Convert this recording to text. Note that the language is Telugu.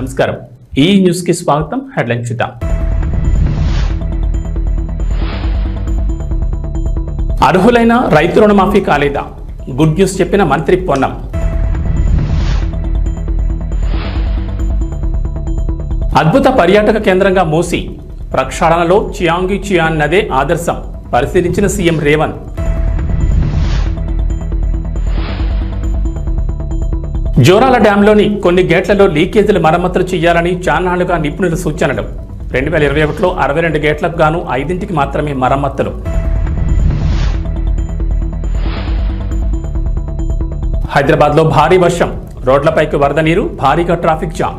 నమస్కారం. ఈ న్యూస్కి స్వాగతం. హెడ్లైన్ చూద్దాం. అర్హులైన రైతు రుణమాఫీ కాలేదా? గుడ్ న్యూస్ చెప్పిన మంత్రి పొన్నం. అద్భుత పర్యాటక కేంద్రంగా మూసి ప్రక్షాళనలో చియాంగి చియాన్ నదే ఆదర్శం పరిశీలించిన సీఎం రేవంత్. జోరాల డ్యాంలోని కొన్ని గేట్లలో లీకేజీలు మరమ్మతులు చేయాలని చాన్నాళ్ళుగా నిపుణుల సూచనలు. రెండు వేల ఇరవై ఒకటిలో అరవై రెండు గేట్లకు గాను ఐదింటికి మాత్రమే మరమ్మతులు. హైదరాబాద్లో భారీ వర్షం. రోడ్లపైకి వరద నీరు భారీగా ట్రాఫిక్ జామ్.